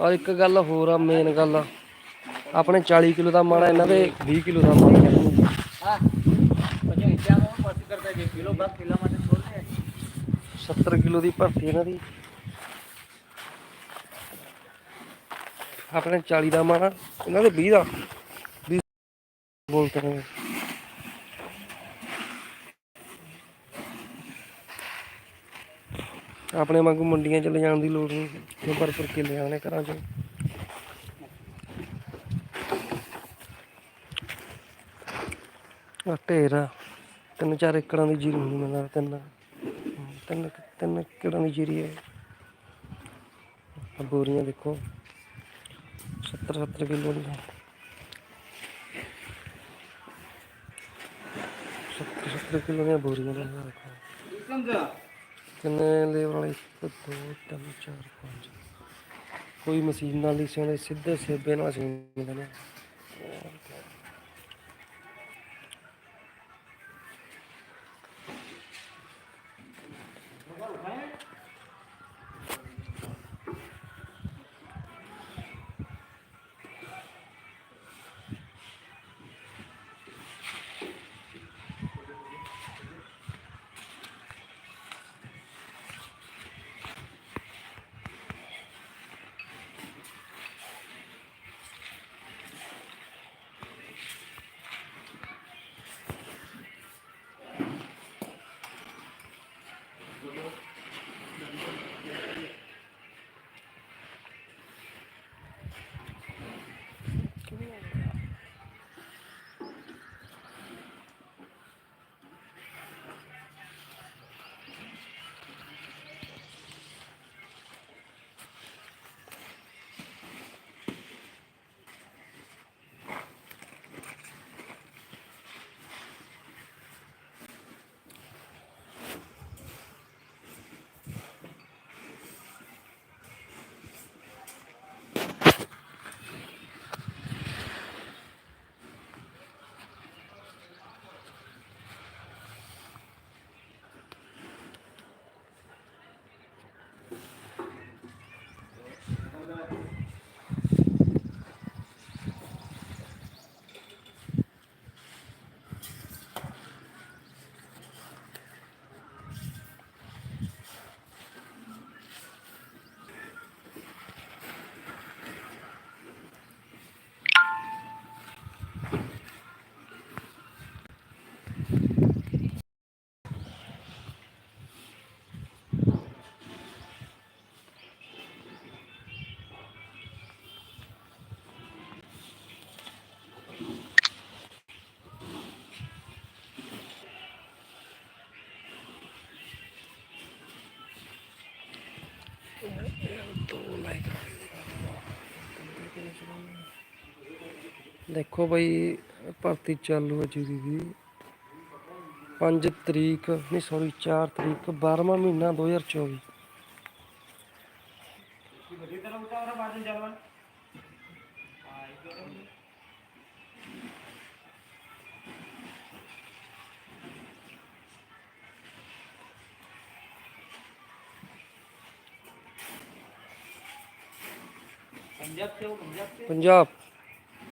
ਔਰ ਇੱਕ ਗੱਲ ਹੋਰ ਆ ਮੇਨ ਗੱਲ ਆਪਣੇ 40 ਕਿਲੋ ਦਾ ਮਾਣਾ ਇਹਨਾਂ ਦੇ 20 ਕਿਲੋ ਦਾ ਮਾਣਾ ਹਾਂ ਦੀ ਭਰਤੀ ਇਹਨਾਂ ਦੀ। ਆਪਣੇ 40 ਦਾ ਮਾਣਾ ਇਹਨਾਂ ਦੇ 20 ਦਾ। 20 ਬੋਲਦੇ ਆਪਣੇ ਵਾਂਗੂ ਮੰਡੀਆਂ ਚ ਲਿਜਾਣ ਦੀ ਲੋੜ ਨਹੀਂ। ਜੋ ਪਰ ਪਰ ਕੇ ਲਿਆਣੇ ਘਰਾਂ ਚੋਂ। ਆ ਢੇਰਾ ਤਿੰਨ ਚਾਰ ਏਕੜਾਂ ਦੀ ਜੀਰੀ ਹੁੰਦੀ ਮੈਨੂੰ ਤਿੰਨ। ਤਿੰਨ ਤਿੰਨ ਏਕੜਾਂ ਦੀ ਜੀਰੀ ਹੈ। ਆ ਬੋਰੀਆਂ ਦੇਖੋ। 70 70 ਕਿਲੋ ਦੀ 70 70 ਕਿਲੋ ਦੀਆਂ ਬੋਰੀਆਂ ਦਾ ਰੱਖੋ ਸਮਝਾ ਕਿੰਨੇ ਲੇਬਰ ਵਾਲੇ? 1 2 3 4 5 ਕੋਈ ਮਸ਼ੀਨ ਨਾਲ ਨਹੀਂ ਸਿਉਂਦੇ ਸਿੱਧੇ ਸੇਬੇ ਨਾਲ ਸਿਉਂਦੇ ਨੇ। ਦੇਖੋ ਬਈ, ਭਰਤੀ ਚਾਲੂ ਹੈ ਜੀਰੀ ਦੀ। 5 ਤਰੀਕ, ਨਹੀਂ ਸੌਰੀ 4 ਤਰੀਕ 12ਵਾਂ ਮਹੀਨਾ 2024 पंजाब से हो पंजाब से पंजाब